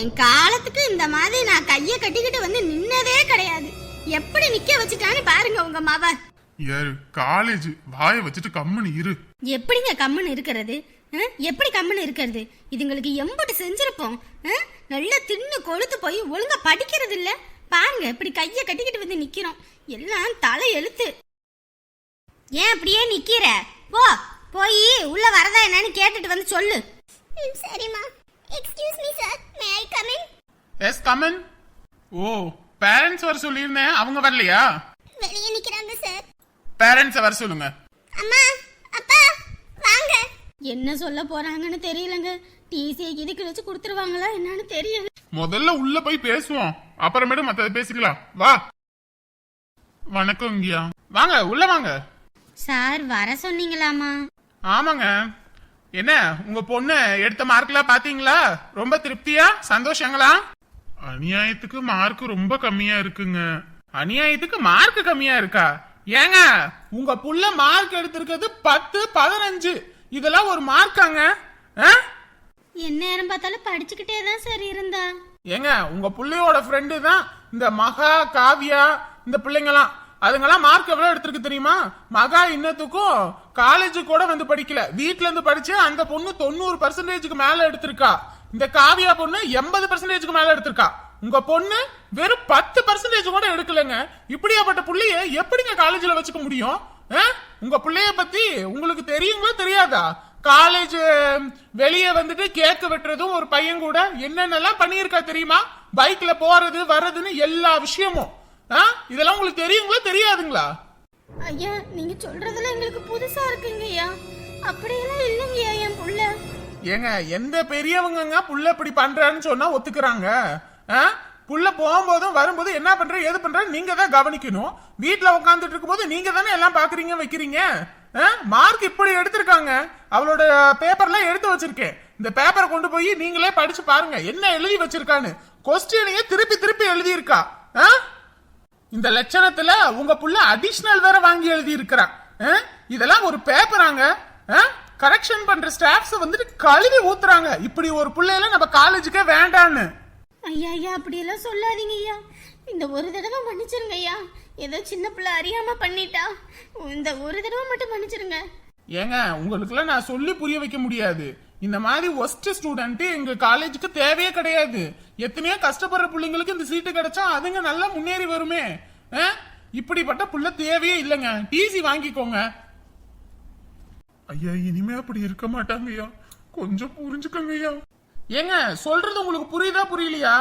என் காலத்துக்கு இந்த மாதிரி நான் கைய கட்டிக்கிட்டு வந்து நின்னதே கிடையாது. எப்படி நிக்க வச்சுட்டான்னு பாருங்க உங்க மவ. யாரு காலேஜ் வாயை வச்சுட்டு கம்முன்னு இரு. எப்படிங்க கம்முன்னு இருக்கிறது? எப்படி கம்முன்னு இருக்கிறது? இதுங்களுக்கு எம்புட்டு செஞ்சிருப்போம்? நல்லா தின்னு கொழுத்து போய் ஒழுங்கா படிக்கிறது இல்ல. பாருங்க இப்படி கைய கட்டிக்கிட்டு வந்து நிக்கிறோம். எல்லாம் தலை எழுத்து. ஏன் அப்படியே நிக்கிற? போ போய் உள்ள வரதா என்னன்னு கேட்டுட்டு வந்து சொல்லு. சரிம்மா. Excuse me sir may I come in yes come on oh parents வர சொல்லியிருந்தேன். அவங்க வரலையா? வெளியே நிக்கிறாங்க சார் பேரண்ட்ஸை வர சொல்லுங்க. அம்மா அப்பா வாங்க. என்ன சொல்ல போறாங்கன்னு தெரியலங்க. டிசியை இதுக்கு வச்சு கொடுத்துருவாங்களா என்னன்னு தெரியல. முதல்ல உள்ள போய் பேசுவோம். அப்புறமேட்டு மத்தத பேசிக்கலாம். வா. வணக்கம் இங்கயா. வாங்க உள்ள வாங்க. சார் வர சொன்னீங்களாமா ஆமாங்க. என்ன உங்க பொண்ணு எடுத்த மார்க்லாம் பாத்தீங்களா? ரொம்ப திருப்தியா? சந்தோஷங்களா? அநியாயத்துக்கு மார்க் ரொம்ப கம்மியா இருக்குங்க. அநியாயத்துக்கு மார்க் கம்மியா இருக்கா? ஏங்க உங்க புள்ள மார்க் எடுத்திருக்கிறது பத்து பதினஞ்சு. இதெல்லாம் ஒரு மார்க்காங்க ஆ? எந்நேரம் பார்த்தாலும் படிச்சுக்கிட்டே தான் சார் இருந்தா. ஏங்க உங்க புள்ளையோட ஃப்ரெண்டு தான் இந்த மகா காவியா இந்த பிள்ளைங்கலாம் அதுங்கெல்லாம் மார்க் எவ்வளவு எடுத்திருக்கு தெரியுமா? மகா இன்னத்துக்கும் காலேஜ் கூட வந்து படிக்கல. வீட்ல இருந்து படிச்சு அந்த பொண்ணு தொண்ணூறு பர்சன்டேஜுக்கு மேல எடுத்திருக்கா. இந்த காவியா பொண்ணு எண்பது பர்சன்டேஜுக்கு மேல எடுத்திருக்கா. உங்க பொண்ணு வெறும் பத்து பர்சன்டேஜ் கூட எடுக்கலங்க. இப்படியாப்பட்ட புள்ளைய எப்படிங்க காலேஜ்ல வச்சுக்க முடியும்? ஆ? உங்க பிள்ளைய பத்தி உங்களுக்கு தெரியுங்களா தெரியாதா? காலேஜ் வெளியே வந்துட்டு கேக்கு வெட்டுறதும் ஒரு பையன் கூட என்னென்னலாம் பண்ணியிருக்கா தெரியுமா? பைக்ல போறது வர்றதுன்னு எல்லா விஷயமும். ஆ? இதெல்லாம் உங்களுக்கு தெரியுங்களா தெரியாதுங்களா? ஐயா நீங்க சொல்றதெல்லாம் எங்களுக்கு புதுசா இருக்குங்க ஐயா. அப்படியெல்லாம் இல்லைங்கய்யா என் புள்ள. ஏங்க எந்த பெரியவங்கங்க புள்ள இப்படி பண்றான்னு சொன்னா ஒத்துக்கிறாங்க? ஆ? புள்ள போகும்போதும் வரும்போது என்ன பண்ற ஏது பண்ற நீங்க தான் கவனிக்கணும். வீட்டுல உட்காந்துட்டு இருக்கும்போது நீங்க தானே எல்லாம் பாக்குறீங்க வைக்கிறீங்க? மார்க் இப்படி எடுத்திருக்காங்க. அவளோட பேப்பர்லாம் எடுத்து வச்சிருக்கேன். இந்த பேப்பரை கொண்டு போய் நீங்களே படிச்சு பாருங்க என்ன எழுதி வச்சிருக்கான்னு. கொஸ்டினையே திருப்பி திருப்பி எழுதியிருக்கா. ஆ? இந்த லட்சணத்துல உங்க புள்ள அடிஷனல் வேற வாங்கி எழுதி இருக்கிறா இதெல்லாம் ஒரு பேப்பராங்க கரெக்ஷன் பண்ற ஸ்டாஃப்ஸ் வந்துட்டு கழுவி ஊத்துறாங்க. இப்படி ஒரு புள்ளையில நம்ம காலேஜுக்கே வேண்டான்னு. ஐயா ஐயா அப்படியெல்லாம் சொல்லாதீங்க ஐயா. இந்த ஒரு தடவை மன்னிச்சிருங்க ஐயா. ஏதோ சின்ன பிள்ளை அறியாம பண்ணிட்டா. இந்த ஒரு தடவை மட்டும் மன்னிச்சிருங்க. ஏங்க உங்களுக்குலாம் நான் சொல்லி புரிய வைக்க முடியாது. இந்த மாதிரி ஒஸ்ட் ஸ்டூடெண்ட் எங்க காலேஜுக்கு தேவையே கிடையாது. எத்தனையோ கஷ்டப்படுற பிள்ளைங்களுக்கு இந்த சீட்டு கிடைச்சா அதுங்க நல்லா முன்னேறி வருமே? இப்படிப்பட்ட புள்ள தேவையே இல்லைங்க. டிசி வாங்கிக்கோங்க. ஐயா இனிமே அப்படி இருக்க மாட்டாங்க ஐயா கொஞ்சம் புரிஞ்சுக்கோங்க ஐயா ஏங்க சொல்றது உங்களுக்கு புரியுதா புரியலையா?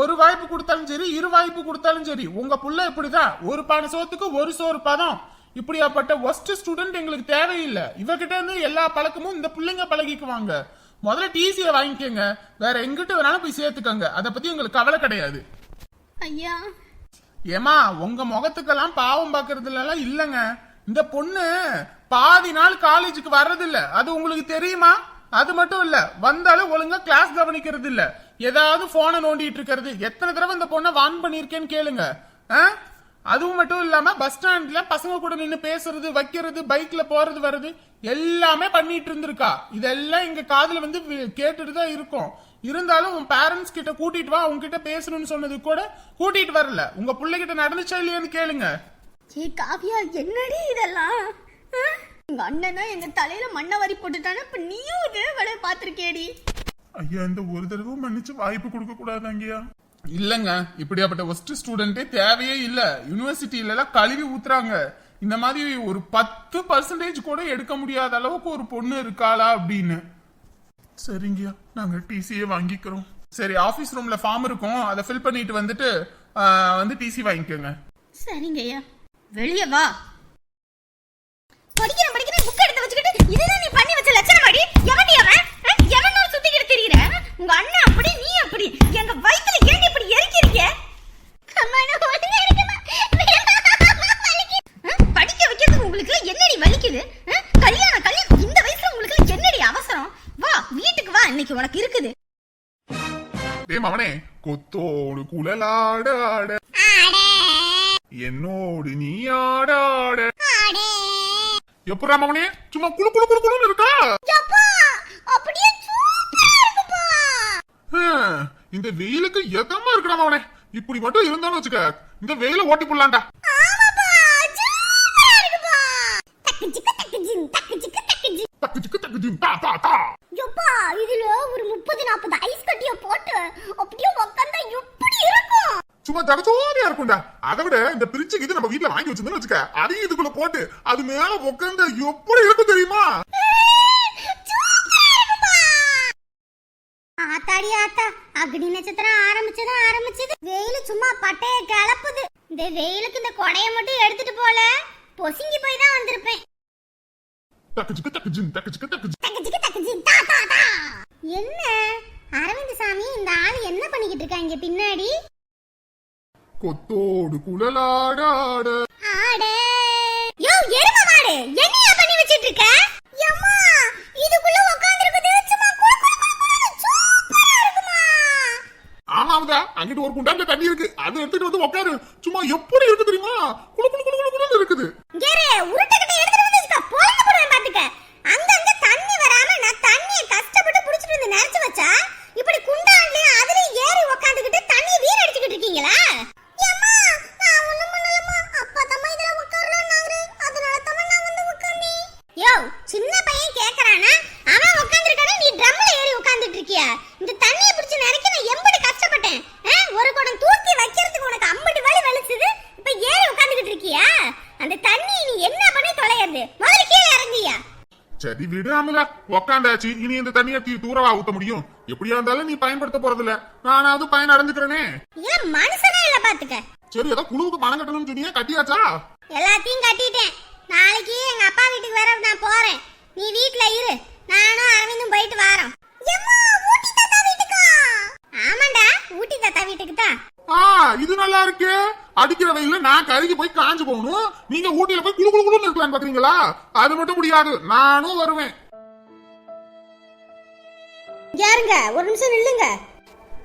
ஒரு வாய்ப்பு கொடுத்தாலும் சரி இரு வாய்ப்பு கொடுத்தாலும் சரி உங்க புள்ள இப்படிதான். ஒரு பானை சோத்துக்கு ஒரு சோறு பதம். இப்படியாப்பட்ட ஒஸ்ட் ஸ்டூடெண்ட் எங்களுக்கு தேவையில்லை. இவகிட்ட இருந்து எல்லா பழக்கமும் இந்த பிள்ளைங்க பழகிக்குவாங்க. முதல்ல டிசியை வாங்கிக்கோங்க. வேற எங்கிட்ட வேணாலும் போய் சேர்த்துக்கோங்க. அதை பத்தி உங்களுக்கு கவலை கிடையாது. ஐயா. ஏமா உங்க முகத்துக்கெல்லாம் பாவம் பாக்குறதுல எல்லாம் இல்லங்க. இந்த பொண்ணு பாதி நாள் காலேஜுக்கு வர்றது இல்ல அது உங்களுக்கு தெரியுமா? அது மட்டும் இல்ல வந்தாலும் ஒழுங்கா கிளாஸ் கவனிக்கிறது இல்ல ஏதாவது போனை நோண்டிட்டு இருக்கிறது. எத்தனை தடவை இந்த பொண்ணை வான் பண்ணிருக்கேன்னு கேளுங்க? அதுவும் மட்டும் இல்லாம பஸ் ஸ்டாண்ட்ல பசங்க கூட நின்னு பேசுறது வைக்கிறது பைக்ல போறது வர்றது எல்லாமே பண்ணிட்டு இருந்திருக்கா. இதெல்லாம் எங்க காதுல வந்து கேட்டுட்டு தான் இருக்கும். இருந்தாலும் உன் பேரண்ட்ஸ் கிட்ட கூட்டிட்டு வா உங்ககிட்ட பேசணும்னு சொன்னது கூட கூட்டிட்டு வரல. உங்க பிள்ளைகிட்ட நடந்துச்சா இல்லையான்னு கேளுங்க. ஏ காவியா என்னடி இதெல்லாம்? உங்க அண்ணன் தான் எங்க தலையில மண்ணை வாரி போட்டுட்டானா இப்ப நீயும் இதே வேலையை பார்த்திருக்கேடி ஐயா இந்த ஒரு தடவை மன்னிச்சு வாய்ப்பு கொடுக்க கூடாதாங்கய்யா இல்லங்க இப்படியாப்பட்ட ஒஸ்ட் ஸ்டூடெண்ட்டே தேவையே இல்லை. யூனிவர்சிட்டியிலலாம் கழுவி ஊத்துறாங்க. இந்த மாதிரி ஒரு பத்து பர்சன்டேஜ் கூட எடுக்க முடியாத அளவுக்கு ஒரு பொண்ணு இருக்காளா அப்படின்னு. சரிங்கய்யா நாங்க டிசியே வாங்கிக்கிறோம். சரி ஆஃபீஸ் ரூம்ல ஃபார்ம் இருக்கும். அதை ஃபில் பண்ணிட்டு வந்துட்டு வந்து டிசி வாங்கிக்கோங்க. சரிங்கய்யா. வெளியே வா. படிக்கிறேன் படிக்கிறேன். புக் எடுத்து வச்சுக்கிட்டு இதுதான் நீ பண்ணி வச்ச லட்சணம் அடி. எவன்டி அவன்? ஆ? எவனோ சுத்திக்கிட்டு தெரியுற? உங்க அண்ணன் அப்படி நீ அப்படி. எங்க வயிற்றுல இப்படி எரிக்கிறீங்க? படிக்க வைக்கிறதுக்கு உங்களுக்கு என்னடி வலிக்குது? கல்யாணம் கல்யாணம் இந்த வயசுல உங்களுக்கு என்னடி அவசரம்? வா வீட்டுக்கு வா இன்னைக்கு உனக்கு இருக்குது. டேய் மவனே கொத்தோடு குழலாட ஆட. ஆடே. என்னோடு நீ ஆட ஆட. ஆடே. எப்படா மவனே சும்மா குளு குளு குளு குளுன்னு இருக்கா அப்பா அப்படியே சூப்பரா இருக்குப்பா ஹம், இந்த வெயிலுக்கு எதமா இருக்கணும் அவனே. இப்படி மட்டும் இருந்தாலும் வச்சுக்க இந்த வெயில ஓட்டி போடலாம்டா. இதுல ஒரு முப்பது நாற்பது ஐஸ் கட்டிய போட்டு அப்படியே உக்காந்தா எப்படி இருக்கும்? சும்மா தகச்சோரியா இருக்கும்டா. அதை விட இந்த பிரிச்சுக்கு இது நம்ம வீட்ல வாங்கி வச்சிருந்தோம்னு வச்சுக்க அதையும் இதுக்குள்ள போட்டு அது மேல உட்காந்து எப்படி இருக்கும் தெரியுமா? அக்னி நட்சத்திரம் ஆரம்பிச்சது ஆரம்பிச்சது. வெயில் சும்மா பட்டைய கிளப்புது இந்த வெயிலுக்கு இந்த கொடைய மட்டும் எடுத்துட்டு போல. பொசுங்கி போய் தான் வந்திருப்பேன். என்ன? அரவிந்த் சாமி இந்த ஆளு என்ன பண்ணிக்கிட்டு இருக்காங்க பின்னாடி? கொத்தோடு குழலாடாட ஆடே யோ எரும மாடு என்னையா பண்ணி வச்சிட்டு இருக்க யம்மா இதுக்குள்ள உட்கார்ந்திருக்குது சும்மா குளு குளு குளு குளுன்னு சூப்பரா இருக்குமா ஆமாவுதா அங்கிட்டு ஒரு குண்டான்ல தண்ணி இருக்கு. அதை எடுத்துட்டு வந்து உட்காரு சும்மா எப்படி இருக்கு தெரியுமா குளு குளு குளு குளு குளுன்னு இருக்குது கேரே உருட்டுக்கிட்ட எடுத்துட்டு வந்து வச்சுக்க பொழந்து போடுவேன் பாத்துக்க அங்கங்க தண்ணி வராம நான் தண்ணிய கஷ்டப்பட்டு புடிச்சிட்டு வந்து நினைச்சு வச்சா இப்படி குண்டான்லயும் அதுலயும் ஏறி உக்காந்துக்கிட்டு தண்ணிய வீணடிச்சுக்கிட்டு இருக்கீங்களா ஏம்மா, நான் ஒண்ணும் பண்ணலம்மா. அப்பா தம்மா இதுல உட்காரலான்னாரு. அதனால தம்மா நான் வந்து உட்கார்ந்தேன். யோ, சின்ன பையன் கேக்குறானா? அவன் உட்கார்ந்திருக்கானே, நீ ட்ரம்ல ஏறி உட்கார்ந்துட்டு இருக்கியா? இந்த தண்ணிய பிடிச்சு நினைக்க நான் எம்புட்டு கஷ்டப்பட்டேன். ஆ, ஒரு குடம் தூக்கி வைக்கிறதுக்கு உனக்கு அம்புட்டு வலி வலிச்சுது. இப்ப ஏறி உட்கார்ந்துகிட்டு இருக்கியா? அந்த தண்ணியை நீ என்ன பண்ணி தொலையறது? முதல்ல கீழே இறங்குயா. சரி விடு அமுதா உக்காந்தாச்சு. இனி இந்த தண்ணியை தீ தூரவா ஊத்த முடியும். எப்படியா இருந்தாலும் நீ பயன்படுத்த போறதில்ல. நானாவது பயன் அடைஞ்சுக்கிறேனே. ஏன் மனுஷனே இல்ல பாத்துக்க. சரி ஏதோ குழுவுக்கு பணம் கட்டணும்னு சொன்னீங்க கட்டியாச்சா? எல்லாத்தையும் கட்டிட்டேன். நாளைக்கு எங்க அப்பா வீட்டுக்கு வர நான் போறேன். நீ வீட்ல இரு. நானும் அரவிந்தும் போயிட்டு வரோம். ஆமாண்டா ஊட்டி தாத்தா வீட்டுக்கு தான். ஆ இது நல்லா இருக்கு. அடிக்கிற வெயில்ல நான் கருகி போய் காஞ்சு போகணும். நீங்க ஊட்டியில போய் குளு குளு குளுன்னு இருக்கலாம்னு பாக்குறீங்களா? அது மட்டும் முடியாது. நானும் வருவேன். யாருங்க? ஒரு நிமிஷம் நில்லுங்க.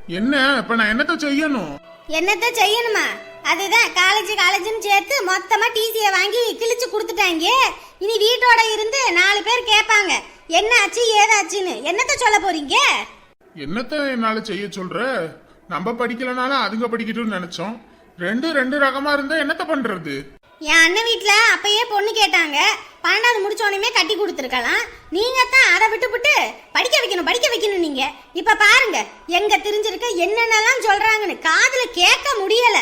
என்ன? இப்ப நான் என்னத்த செய்யணும்? என்னத்த செய்யணுமா? அதுதான் காலேஜ் காலேஜ்னு சேர்த்து மொத்தமா டிசியை வாங்கி கிழிச்சு கொடுத்துட்டாங்க. இனி வீட்டோட இருந்து நாலு பேர் கேட்பாங்க. என்ன ஆச்சு ஏதாச்சுன்னு. என்னத்த சொல்ல போறீங்க? என்னத்த என்னால செய்ய சொல்ற? நம்ம படிக்கலனாலும் அதுங்க படிக்கட்டும்னு நினைச்சோம். ரெண்டு ரெண்டு ரகமா இருந்தா என்னத்த பண்றது? என் அண்ணன் வீட்டில் அப்பயே பொண்ணு கேட்டாங்க. பன்னெண்டாவது முடிச்சோடனே கட்டி கொடுத்துருக்கலாம். நீங்க தான் அதை விட்டுப்புட்டு படிக்க வைக்கணும் படிக்க வைக்கணும் நீங்க. இப்ப பாருங்க எங்க தெரிஞ்சிருக்க என்னென்னலாம் சொல்றாங்கன்னு காதுல கேட்க முடியல.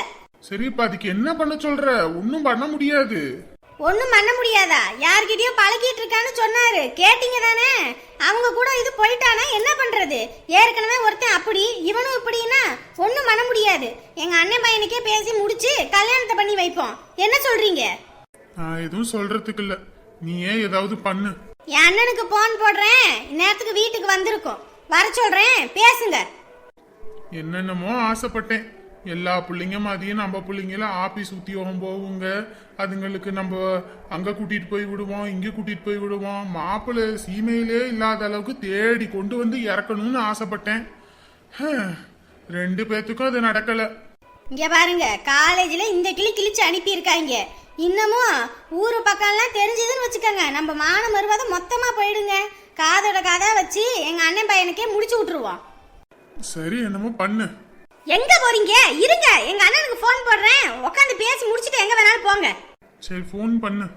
சரி அதுக்கு என்ன பண்ண சொல்ற? ஒன்னும் பண்ண முடியாது. ஒண்ணும் பண்ண முடியாதா? யார்கிட்டயும் பழகிட்டு இருக்கான்னு சொன்னாரு. கேட்டீங்க தானே? அவங்க கூட இது போயிட்டானா? என்ன பண்றது? ஏற்கனவே ஒருத்தன் அப்படி இவனும் இப்படின்னா ஒண்ணும் பண்ண முடியாது. எங்க அண்ணன் பையனுக்கே பேசி முடிச்சு கல்யாணத்தை பண்ணி வைப்போம். என்ன சொல்றீங்க? நான் எதுவும் சொல்றதுக்கு இல்ல. நீ ஏன் ஏதாவது பண்ணு. என் அண்ணனுக்கு போன் போடுறேன். நேரத்துக்கு வீட்டுக்கு வந்திருக்கும். வர சொல்றேன். பேசுங்க. என்னென்னமோ ஆசைப்பட்டேன். எல்லா பிள்ளைங்க மாதிரியும் நம்ம பிள்ளைங்கள ஆபீஸ் உத்தியோகம் போகுங்க. அதுங்களுக்கு நம்ம அங்க கூட்டிட்டு போய் விடுவோம் இங்க கூட்டிட்டு போய் விடுவோம். மாப்பிள்ளை சீமையிலே இல்லாத அளவுக்கு தேடி கொண்டு வந்து இறக்கணும்னு ஆசைப்பட்டேன். ரெண்டு பேத்துக்கும் அது நடக்கல. இங்க பாருங்க காலேஜ்ல இந்த கிளி கிழிச்சு அனுப்பி இருக்காங்க இன்னமும் ஊரு பக்கம்லாம் தெரிஞ்சதுன்னு வச்சுக்கோங்க. நம்ம மான மறுவாதம் மொத்தமா போயிடுங்க. காதோட காதா வச்சு எங்க அண்ணன் பையனுக்கே முடிச்சு விட்டுருவோம். சரி என்னமோ பண்ணு. எங்க போறீங்க? இருங்க. எங்க அண்ணனுக்கு ஃபோன் போடுறேன். உட்காந்து பேசி முடிச்சிட்டு எங்க வேணாலும் போங்க. சரி ஃபோன் பண்ணு.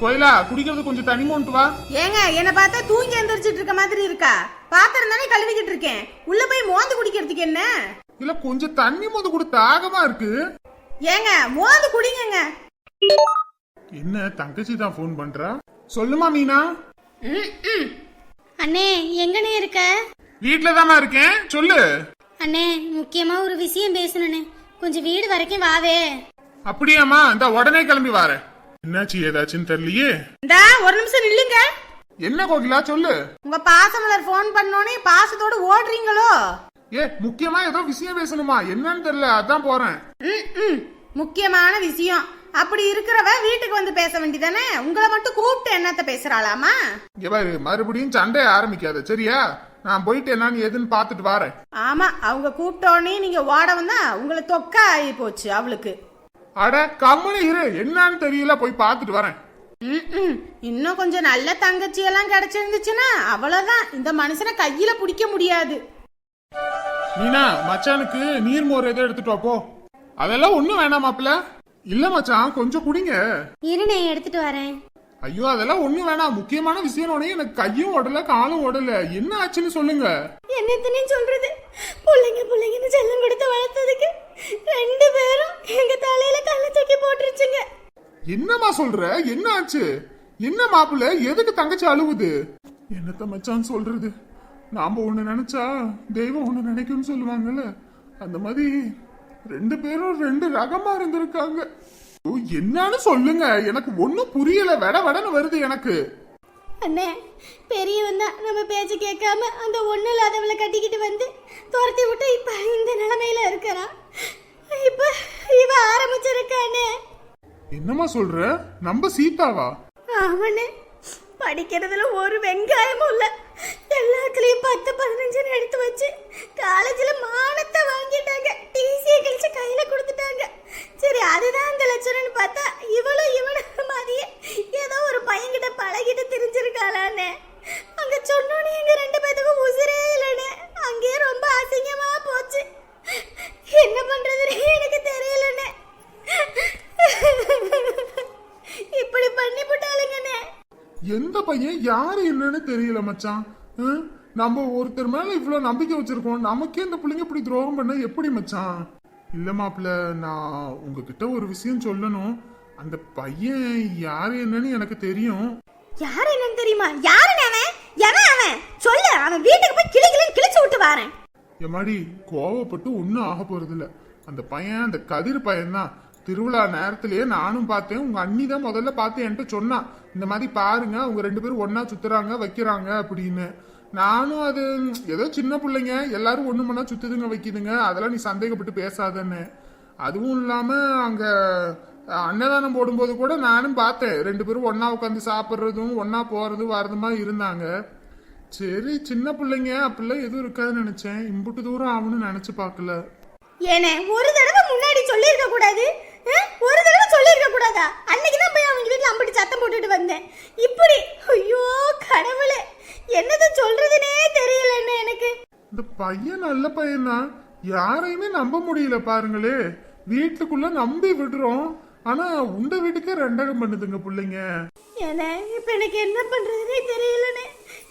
கோயிலா குடிக்கிறது கொஞ்சம் தனி மோன்ட்டு வா? ஏங்க என்ன பார்த்தா தூங்கி எந்திரிச்சிட்டு இருக்க மாதிரி இருக்கா? பாத்திரம் தானே கழுவிக்கிட்டு இருக்கேன். உள்ள போய் மோந்து குடிக்கிறதுக்கு என்ன? இல்ல கொஞ்சம் தண்ணி மோது கூட தாகமா இருக்கு? ஏங்க மோந்து குடிங்கங்க. என்ன தங்கச்சி தான் ஃபோன் பண்றா? சொல்லுமா மீனா? அண்ணே எங்கண்ணே இருக்க? வீட்ல தானா இருக்கேன். சொல்லு. அண்ணே முக்கியமா ஒரு விஷயம் பேசணுண்ணே கொஞ்சம் வீடு வரைக்கும் வாவே. அப்படியாம்மா இந்த உடனே கிளம்பி வரேன். என்னாச்சு ஏதாச்சுன்னு தெரியலையே. இந்தா ஒரு நிமிஷம் நில்லுங்க. என்ன கோகிலா சொல்லு. உங்க பாசமலர் ஃபோன் பண்ணோனே பாசத்தோட ஓடுறீங்களோ? ஏ முக்கியமா ஏதோ விஷயம் பேசணுமா? என்னன்னு தெரியல அதான் போறேன். ம், ம். முக்கியமான விஷயம். அப்படி இருக்கிறவ வீட்டுக்கு வந்து பேச வேண்டியதானே? உங்களை மட்டும் கூப்பிட்டு என்னத்த பேசுறாளாமா? பாரு மறுபடியும் சண்டை ஆரம்பிக்காத சரியா? நான் போயிட்டு என்னன்னு எதுன்னு பார்த்துட்டு வரேன். ஆமா அவங்க கூப்பிட்டோடனே நீங்க ஓட வந்தா உங்களை தொக்கா ஆகி போச்சு அவளுக்கு. அட கம்முனு இரு. என்னன்னு தெரியல போய் பார்த்துட்டு வரேன். இன்னும் கொஞ்சம் நல்ல தங்கச்சி எல்லாம் கிடைச்சிருந்துச்சுன்னா அவ்வளவுதான். இந்த மனுஷனை கையில பிடிக்க முடியாது. மீனா மச்சானுக்கு நீர் மோர் ஏதோ எடுத்துட்டு போ. அதெல்லாம் ஒண்ணும் வேணாம் மாப்பிள இல்ல மச்சான் கொஞ்சம் குடிங்க. இருனே எடுத்துட்டு வரேன். ஐயோ அதெல்லாம் ஒண்ணும் வேணாம். முக்கியமான விஷயம் உடனே எனக்கு கையும் ஓடல காலும் ஓடல. என்ன ஆச்சுன்னு சொல்லுங்க. என்னத்தனே சொல்றது? பிள்ளைங்க பிள்ளைங்கன்னு செல்லம் கொடுத்து வளர்த்ததுக்கு ரெண்டு பேரும் எங்க தலையில கல்ல தூக்கி போட்டுருச்சுங்க. என்னம்மா சொல்ற? என்ன ஆச்சு? என்ன மாப்பிள்ள? எதுக்கு தங்கச்சி அழுவுது? என்னத்த மச்சான் சொல்றது? நாம ஒண்ணு நினைச்சா தெய்வம் ஒண்ணு நினைக்கும்னு சொல்லுவாங்கல்ல. அந்த மாதிரி ரெண்டு பேரும் ரெண்டு ரகமா இருந்திருக்காங்க. ஓ, என்னன்னு சொல்லுங்க. எனக்கு ஒண்ணும் புரியல. வெட வெடன்னு வருது எனக்கு. அண்ணே பெரியவன் தான் நம்ம பேச்சு கேட்காம அந்த ஒண்ணு இல்லாதவளை கட்டிக்கிட்டு வந்து துரத்தி விட்டு இப்ப இந்த நிலைமையில இருக்கிறான். இப்ப இவ ஆரம்பிச்சிருக்கானே என்னம்மா சொல்ற? நம்ம சீதாவா? அவனே படிக்கிறதுல ஒரு வெங்காயமும் இல்ல. எல்லாத்துலயும் பத்து பதினஞ்சுன்னு எடுத்து வச்சு காலேஜில் மானத்தை வாங்கிட்டாங்க. டிசியை கழிச்சு கையில் கொடுத்துட்டாங்க. சரி அதுதான் அந்த லட்சணம்னு பார்த்தா இவளும் இவனும் மாதிரியே ஏதோ ஒரு பையன்கிட்ட பழகிட்டு தெரிஞ்சிருக்காளான்னு அங்கே சொன்னோன்னே எங்கள் ரெண்டு பேத்துக்கும் உசிரே இல்லைன்னு அங்கேயே ரொம்ப அசிங்கமாக போச்சு. என்ன பண்ணுறதுன்னு எனக்கு தெரியலண்ணே இப்படி பண்ணி போட்டாளுங்கண்ணே எந்த பையன் யாரு என்னன்னு தெரியல மச்சான். நம்ம ஒருத்தர் மேல இவ்வளவு நம்பிக்கை வச்சிருக்கோம். நமக்கே இந்த பிள்ளைங்க இப்படி துரோகம் பண்ண எப்படி மச்சான்? இல்ல மாப்பிள்ள நான் உங்ககிட்ட ஒரு விஷயம் சொல்லணும். அந்த பையன் யாரு என்னன்னு எனக்கு தெரியும். யாரு என்னன்னு தெரியுமா? யாருன்னு அவன்? எவன் அவன்? சொல்லு அவன் வீட்டுக்கு போய் கிளி கிளின்னு கிழிச்சு விட்டு வாரேன். எம்மாடி கோவப்பட்டு ஒன்றும் ஆக போறது இல்ல அந்த பையன் அந்த கதிர் பையன் தான் திருவிழா நேரத்திலேயே நானும் பார்த்தேன். உங்க அண்ணி தான் முதல்ல பார்த்து என்கிட்ட சொன்னா இந்த மாதிரி பாருங்க அவங்க ரெண்டு பேரும் ஒன்னா சுத்துறாங்க வைக்கிறாங்க அப்படின்னு. நானும் அது ஏதோ சின்ன பிள்ளைங்க எல்லாரும் ஒண்ணு மண்ணா சுத்துதுங்க வைக்குதுங்க. அதெல்லாம் நீ சந்தேகப்பட்டு பேசாதன்னு. அதுவும் இல்லாம அங்க அன்னதானம் போடும்போது கூட நானும் பார்த்தேன். ரெண்டு பேரும் ஒன்றா உட்காந்து சாப்பிட்றதும் ஒன்றா போறதும் வரதுமா இருந்தாங்க. சரி சின்ன பிள்ளைங்க அப்படிலாம் எதுவும் இருக்காதுன்னு நினைச்சேன். இம்புட்டு தூரம் ஆகும்னு நினைச்சு பார்க்கல. ஏனே ஒரு தடவை முன்னாடி சொல்லியிருக்க கூடாது. ஒரு தடவை சொல்லியிருக்க கூடாதா? அன்னைக்கு தான் போய் அவங்க வீட்டில் அம்பிட்டு சத்தம் போட்டுட்டு வந்தேன். இப்படி ஐயோ கடவுளே. என்னது சொல்றதுனே தெரியலன்னு எனக்கு. இந்த பையன் நல்ல பையன்தான் யாரையுமே நம்ப முடியல பாருங்களே. வீட்டுக்குள்ள நம்பி விடுறோம். ஆனா உண்ட வீட்டுக்கே ரெண்டகம் பண்ணுதுங்க பிள்ளைங்க. ஏனே இப்ப எனக்கு என்ன பண்றதுனே தெரியலனே.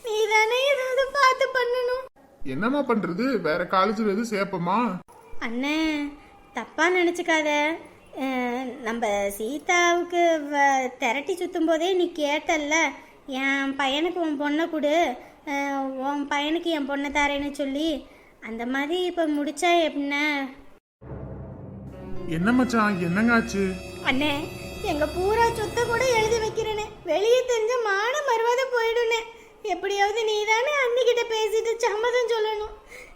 நீ தானே ஏதாவது பார்த்து பண்ணணும். என்னம்மா பண்றது? வேற காலேஜ்ல எதுவும் சேர்ப்போமா? அண்ணே தப்பா நினச்சிக்காத. நம்ம சீதாவுக்கு வ- திரட்டி சுத்தும் போதே நீ கேட்டல்ல என் பையனுக்கு உன் பொண்ணை கொடு. உன் பையனுக்கு என் பொண்ணை தரேன்னு சொல்லி. அந்த மாதிரி இப்போ முடிச்சா எப்படின்ன என்ன மச்சான் என்னங்காச்சு? அண்ணே எங்க பூரா சொத்தை கூட எழுதி வைக்கிறேனே. வெளியே தெரிஞ்ச மான மறுவாத போயிடுனே எப்படியாவது நீ தானே அன்னிக்கிட்ட பேசிட்டு சம்மதம் சொல்லணும்.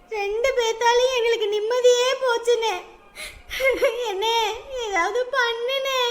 ரெண்டு பேத்தாலையும் எங்களுக்கு நிம்மதியே போச்சுனே என்ன ஏதாவது பண்ணுனே.